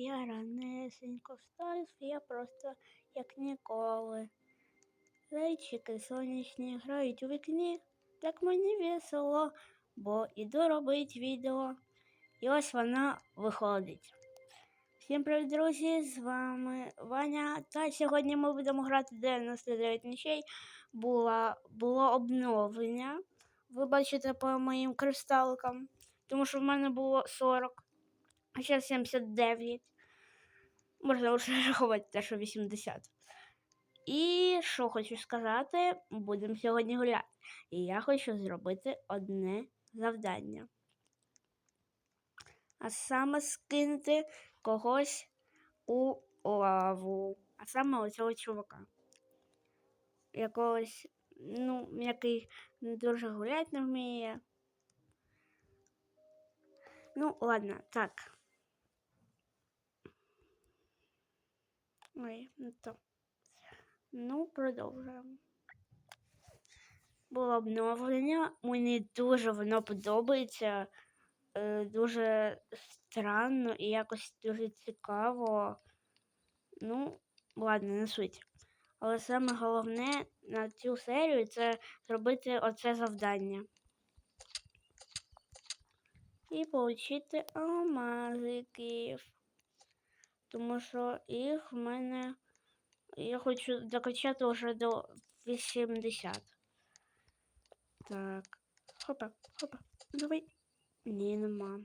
я ранесенько встаю, я просто як ніколи. Зайчики сонячні грають у вікні, так мені весело, бо іду робить відео. І ось вона виходить. Всім привіт, друзі! З вами Ваня. Та сьогодні ми будемо грати 99 нічей. Було, було обновлення. Ви бачите по моїм кристаликам, тому що в мене було 40, а зараз 79. Можна вже рахувати те, що 80. І що хочу сказати, будемо сьогодні гуляти. І я хочу зробити одне завдання. А саме скинути когось у лаву. А саме оцього чувака. Якогось, ну, який не дуже гулять не вміє. Ну, ладно, так. Ой, не то. Ну, продовжуємо. Було обновлення. Мені дуже воно подобається. Е, дуже странно і якось дуже цікаво. Ну, ладно, не суть. Але саме головне на цю серію це зробити оце завдання. І отримати алмазиків. Тому що їх в мене. Я хочу докачати вже до 80. Так. Хопа, хопа. Давай. Ні, нема.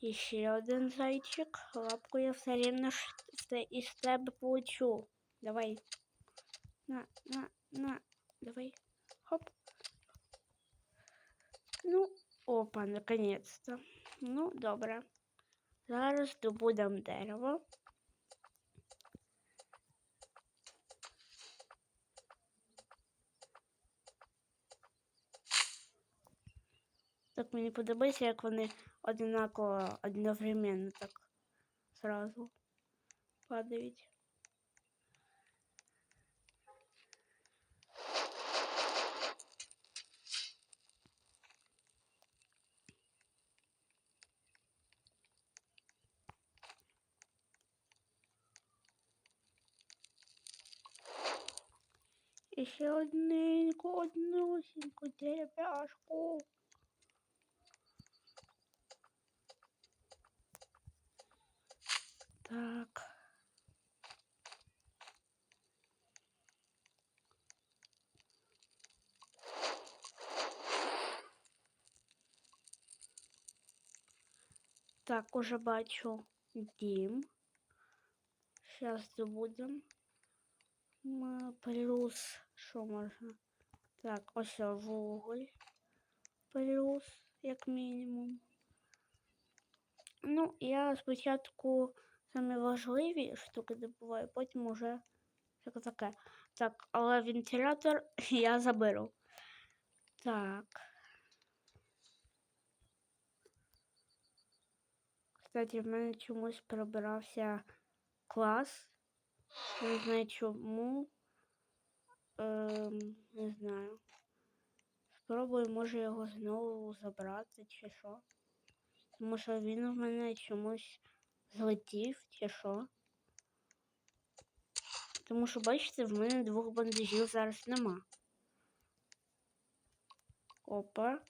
І ще один зайчик. Лапку я все рівно із тебе получу. Давай. На, на, на. Давай. Хоп. Ну, опа, наконец-то. Ну, добре. Зараз добудемо дерево. Так мені подобається, як вони однаково одновременно так сразу падають. І ще одненьку, однусіньку дерев'яшку. Так. Так, уже бачу дім. Зараз добудемо. Плюс, що можна? Так, ось вуголь. Плюс, як мінімум. Ну, я спочатку самі важливі штуки добуваю, потім уже таке таке. Так, але вентилятор я заберу. Так. Кстати, в мене чомусь пробирався клас. Не знаю чому. Ем, не знаю. Спробую, може його знову забрати чи що. Тому що він у мене чомусь злетів чи що. Тому що, бачите, в мене двох бандажів зараз нема. Опа.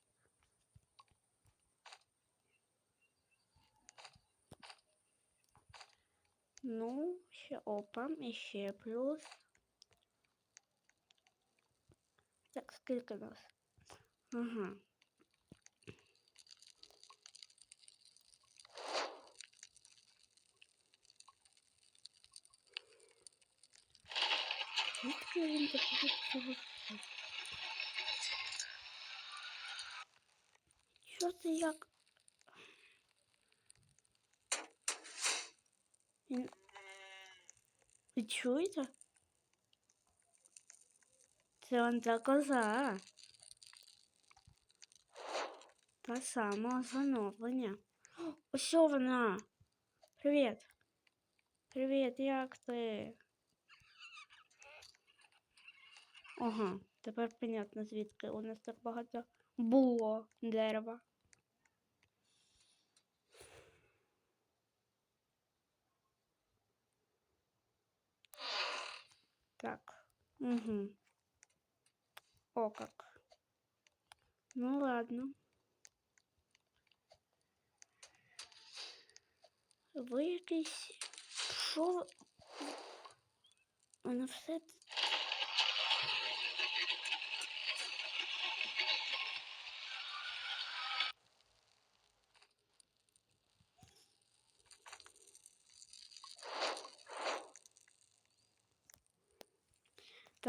Ну, ще опа, і ще плюс. Так, скільки нас? Ага. Звідки він як? Ви чуєте? Це он та коза. Та сама оновлення. Ось вона. Привіт. Привіт, як ти? Ага, тепер понятно, звідки у нас так багато було дерева. Так. Угу. О как. Ну ладно. Ви якийсь. Що? Воно все.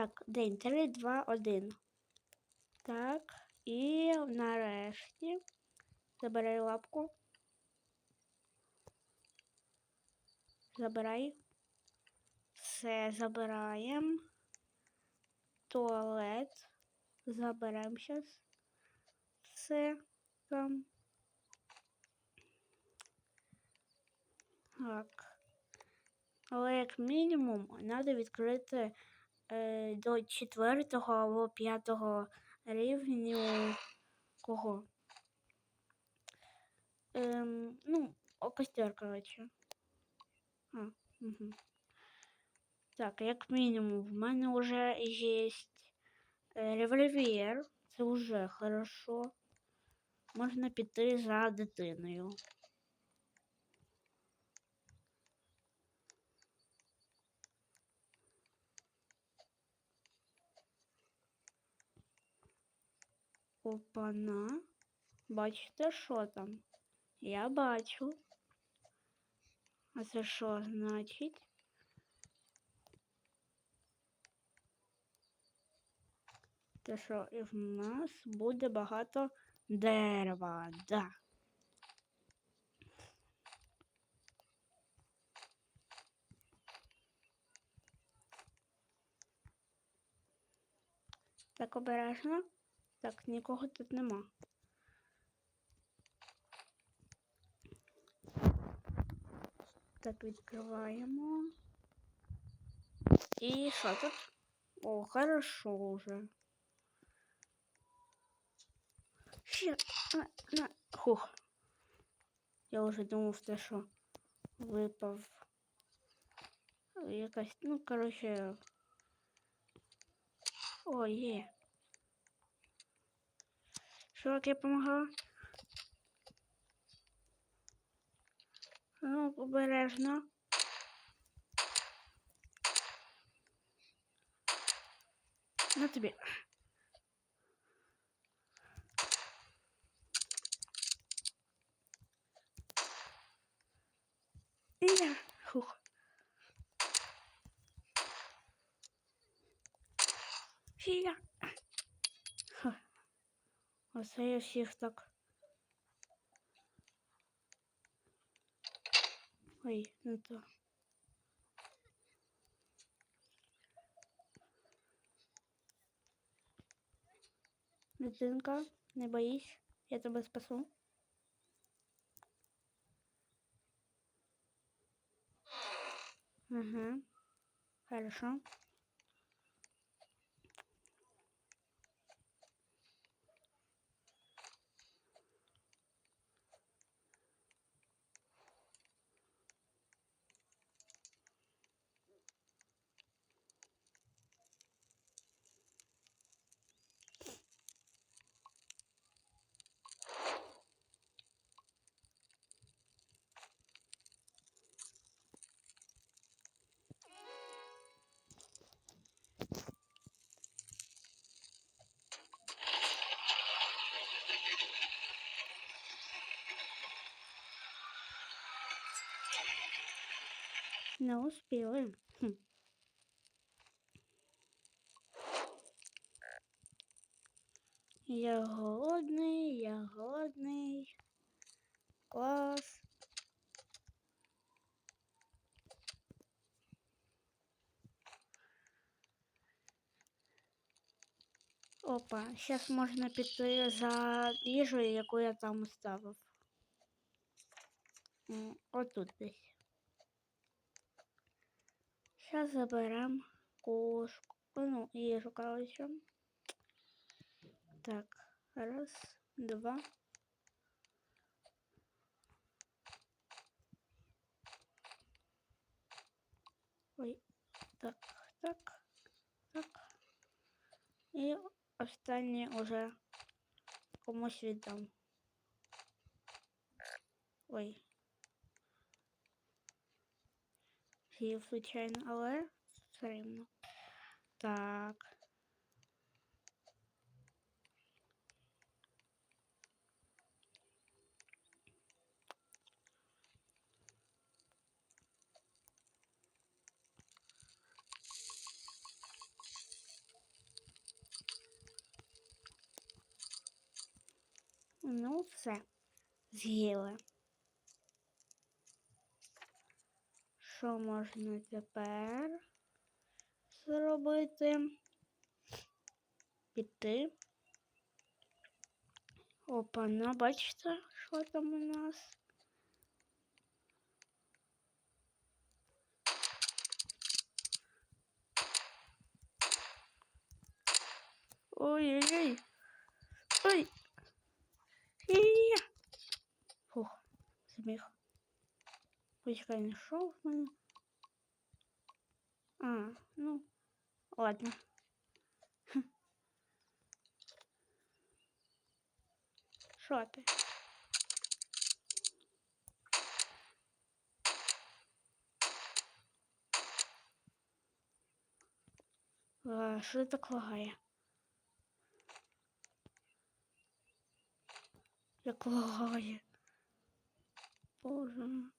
Так, день 3, 2, 1. Так, і нарешті забирай лапку. Забирай. Все забираємо. Туалет. Заберемо зараз. Все там. Так. Але як мінімум треба відкрити до четвертого або п'ятого рівню кого? Ем, ну, костер, коротше. А, угу. Так, як мінімум, в мене вже є е, револьвер. Це вже хорошо. Можна піти за дитиною. Опана. Бачите, що там? Я бачу. А це що значить? Те, що і в нас буде багато дерева, да. Так обережно. Так, нікого тут нема. Так, відкриваємо. І що тут? О, хорошо уже. Ще, хух. Я вже думав, те, що випав. Якась, ну, коротше. О, є. Чувак, я помогла. Ну, обережно. На тобі. Я всіх так. Ой, не то. Дитинка, не боїсь, я тебе спасу. Угу. Хорошо. Не успіли. Хм. Я голодний, я голодний. Клас. Опа, зараз можна піти за їжею, яку я там оставив. Отут десь. Зараз заберемо кошку. Ну, їжу, коротше. Так, раз, два. Ой, так, так. І останнє уже комусь віддам. Ой. З'їв, звичайно, але все рівно. Так. Ну, все. З'їли. Що можна тепер зробити? Піти. Опа, ну бачите, що там у нас? Ой-ой-ой. Ой. Ій-я. Фух, зміг. Почекай, не шов в мене. А, ну, ладно. Що ти? А, що так лагає? Як лагає? Боже.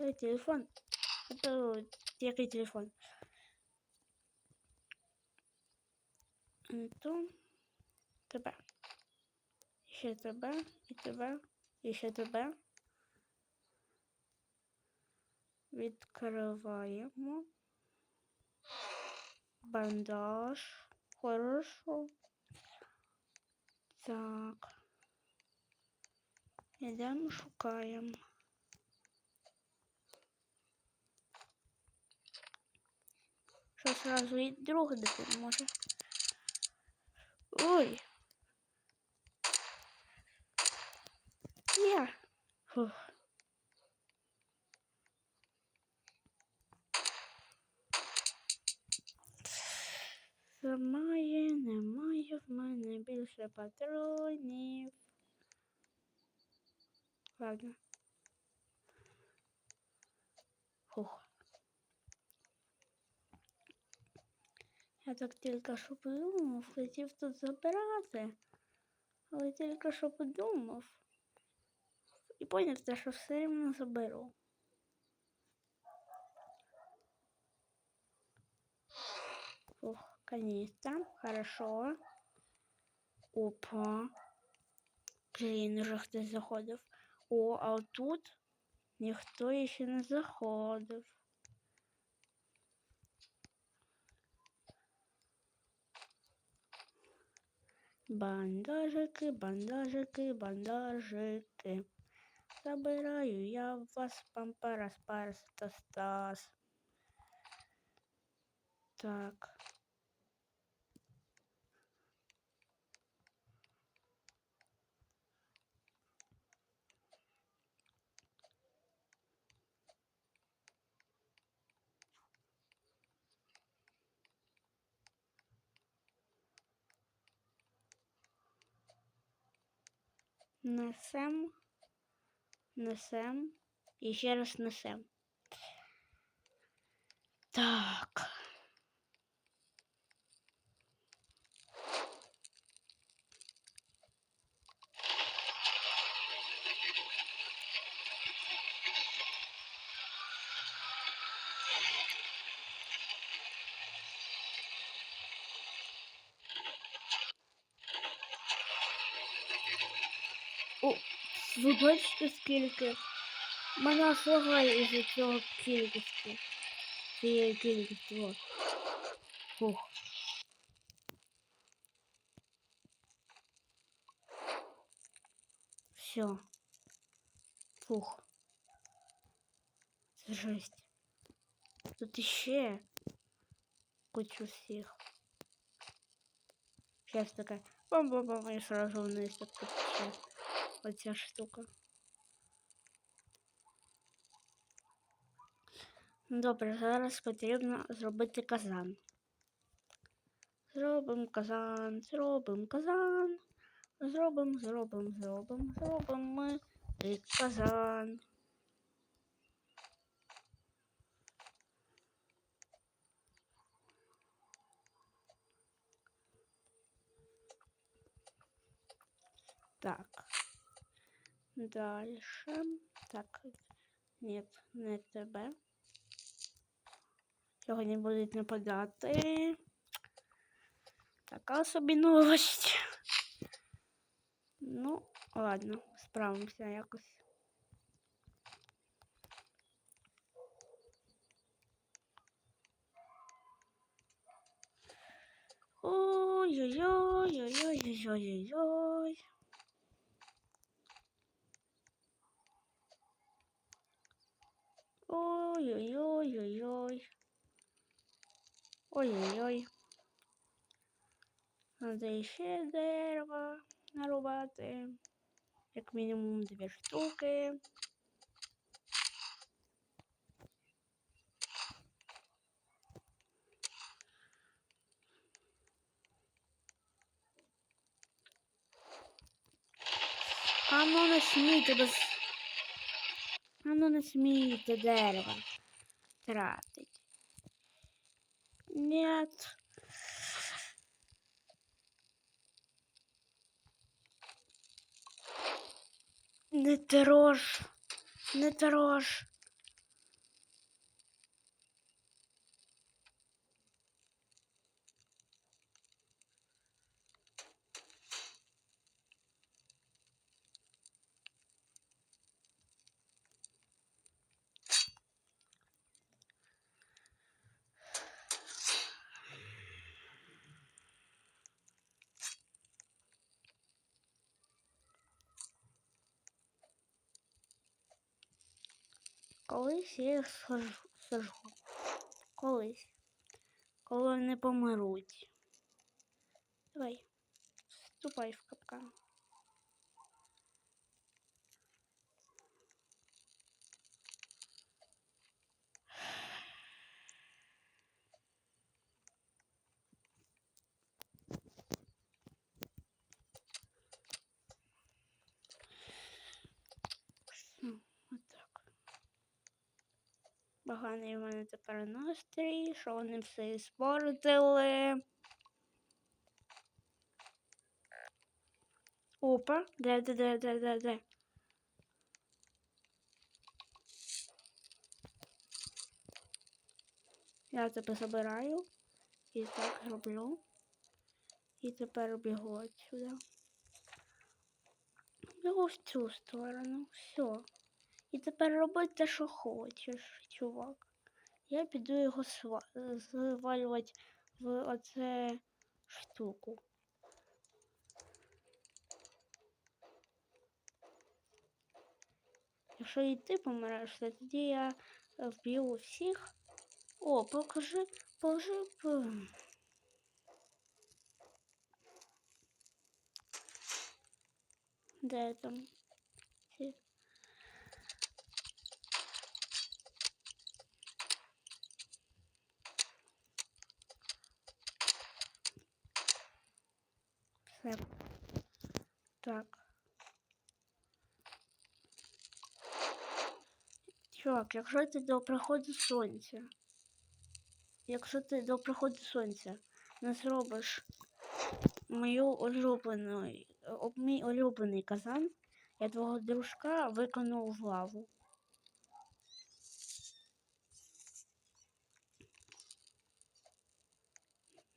Ой, телефон. Это який телефон? То тебе. Ще тебе, і тебе, і ще тебе. Відкриваємо. Бандаж. Хорошо. Так. Ідемо шукаємо. Що сразу і друг допоможе. Ой. Я. Фух. Немає, немає в мене більше патронів. Ладно. Фух. Я так тільки що подумав, хотів тут забирати, але тільки що подумав. І поняв, те, що все рівно заберу. Ух, каністра, хорошо. Опа. Блін, уже хтось заходив. О, а тут ніхто ще не заходив. Бандажики, бандажики, бандажики. Забираю я вас пампарас, парас, тастас. Так. Несем, несем і ще раз несем. Так. бачите скільки? Мене аж лагає із-за цього кількості. Цієї кількості. О. Фух. Все. Фух. Це жесть. Тут іще кучу всіх. Сейчас такая бам-бам-бам и сразу вниз так потече. Оця штука. Добре, зараз потрібно зробити казан. Зробим казан, зробим казан. Зробим, зробим, зробим, зробим ми і казан. Так. Дальше. Так. Нет, не тебе. Сьогодні будуть нападати. Така собі новость. Ну, ладно, справимося якось. Ой-ой-ой-ой-ой-ой-ой-ой. Ой-ой-ой-ой-ой. Ой-ой-ой. Надо ще дерева нарубати. Як мінімум дві штуки. А ну не смійте без. Ну не смійте дерева. Тратить. Нет. Не трожь. Не трожь. Колись я їх сажу. Колись. Коли вони помируть. Давай. Вступай в капкан. Ну, отак. Поганий в мене тепер настрій, що вони все іспортили. Опа, де, де, де, де, де, де. Я тебе забираю і так роблю. І тепер бігу отсюда. Бігу в цю сторону. Все. І тепер роби те, що хочеш, чувак. Я піду його сва- звалювати в оце штуку. Якщо і ти помреш, то тоді я вб'ю всіх. О, покажи, покажи. Де там? Все. Так. Чувак, якщо ти до приходу сонця, якщо ти до приходу сонця не зробиш мою улюблену, мій улюблений казан, я твого дружка виконую в лаву.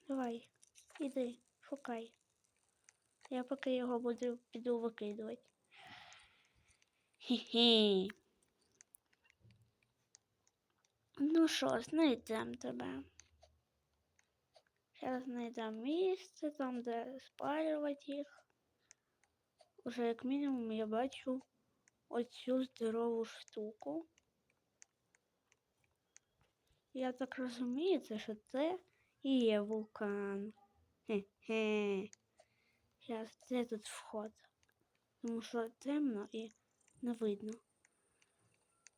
Давай, іди, шукай. Я поки його буду піду викидувати. Хі-хі. Ну що, знайдемо тебе. Зараз знайдемо місце, там, де спалювати їх. Уже як мінімум я бачу оцю здорову штуку. Я так розумію, це що це і є вулкан. Хе-хе. Зараз де тут вход? Тому що темно і не видно.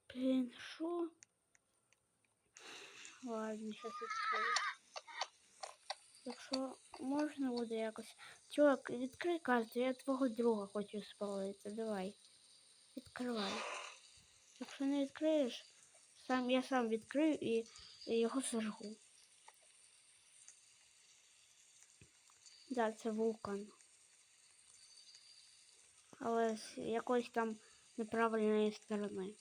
Блін, що? Ладно, сейчас открою. Якщо можна буде якось. Чувак, відкрий карту, я твого друга хочу спалити. Давай. Відкривай. Якщо не відкриєш, сам, я сам відкрию і, і його сожгу. Да, це вулкан. Але з якоїсь там неправильної сторони.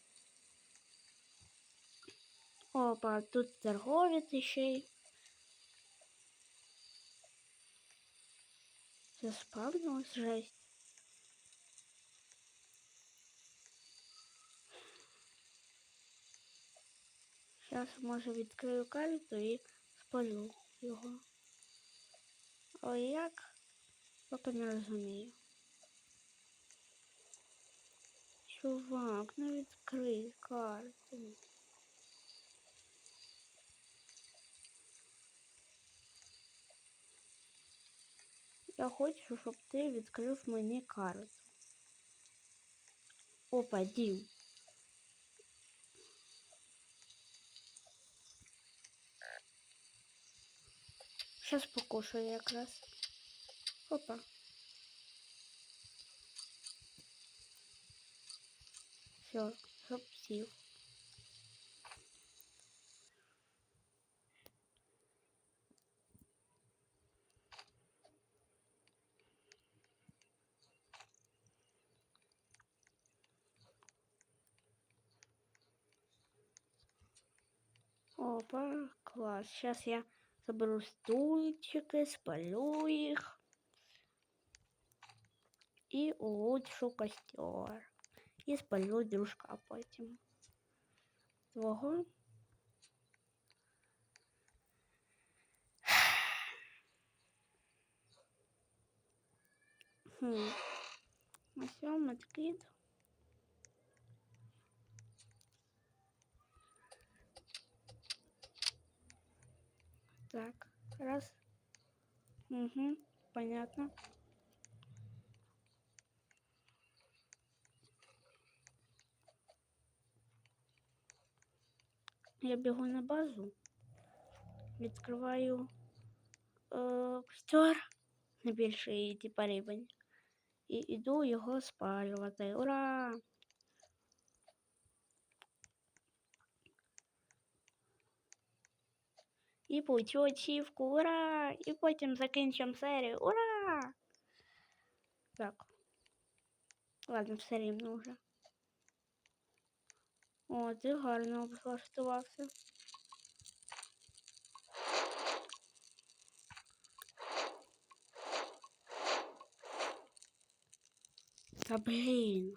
Опа, тут торговець ще й. Заспавнилась жесть. Зараз може відкрию карту і спалю його. Але як? Поки не розумію. Чувак, ну відкрий карту. Я хочу, щоб ти відкрив мені карту. Опа, дім. Сейчас покушаю якраз. Опа. Все, щоб сів. Опа, класс. Сейчас я заберу стульчики, спалю их. И улучшу костер. І спалю дружка потім. Твого. Хм. Ось вам медкіт. Так, раз. Угу, понятно. Я бігу на базу, відкриваю е, костер на більший типа рівень і йду його спалювати. Ура! І получу ачівку, ура! І потім закінчимо серію. Ура! Так. Ладно, все рівно вже. О, ти гарно облаштувався. Та блін.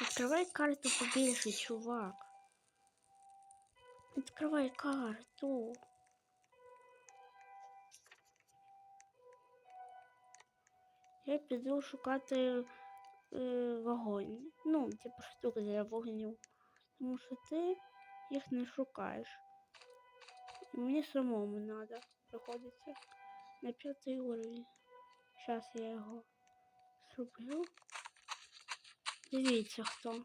Відкривай карту побільше, чувак. Відкривай карту. Я піду шукати е, вогонь. Ну, типу штуки для вогню. Тому що ти їх не шукаєш. І мені самому треба приходиться на п'ятий уровень. Зараз я його зроблю. Дивіться хто.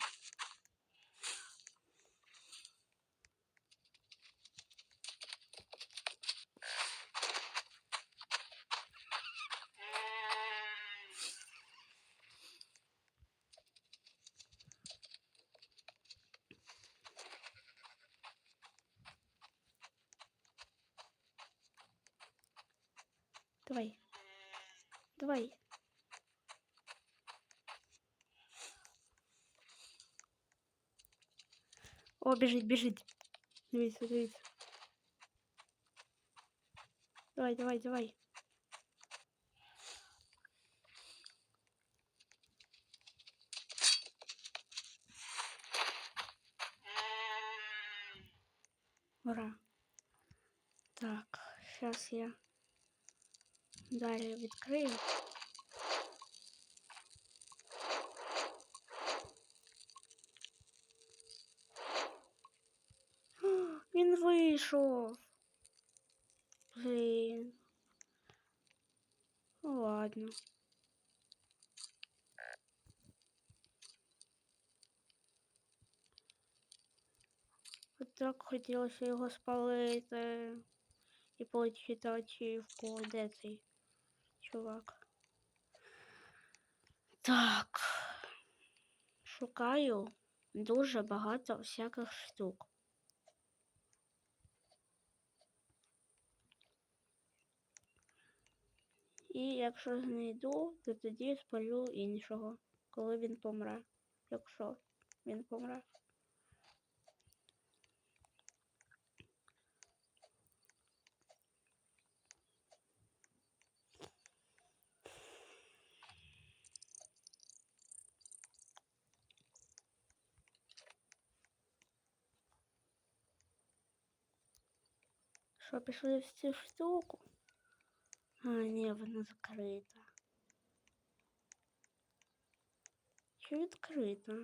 Давай. О, біжить, біжить. Дивіться, дивіться. Давай, давай, давай. Ура. Так, сейчас я Далі відкрию. Він вийшов. Блін. Ну, ладно. От так хотілося його спалити і получити очівку, де цей чувак? Так. Шукаю дуже багато всяких штук. І якщо знайду, то тоді спалю іншого, коли він помре. Якщо він помре. Що, пішли в цю штуку? А, ні, вона закрита. Чи відкрита?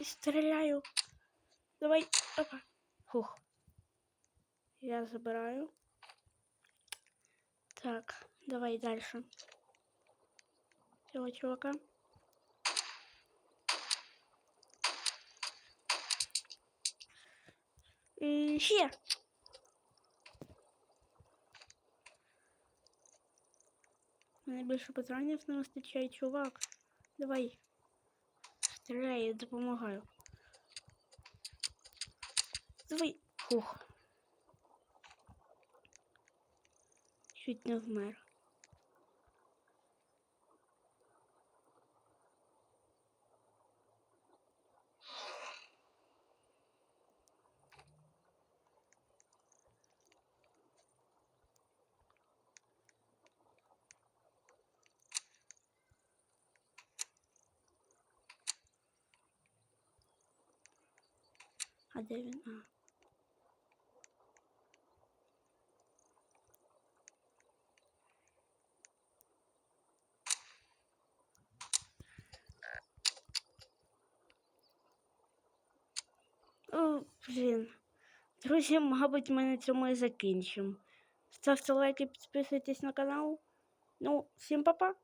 І Стріляю. Давай. Опа. Фух. Я забираю. Так, давай дальше. Цього чувака. І ще. Мене більше патронів не вистачає, чувак. Давай. Стріляй, я допомагаю. Давай. Фух. Чуть не вмер. де він? А. О, блін. Друзі, мабуть, ми на цьому і закінчимо. Ставте лайки, підписуйтесь на канал. Ну, всім па-па!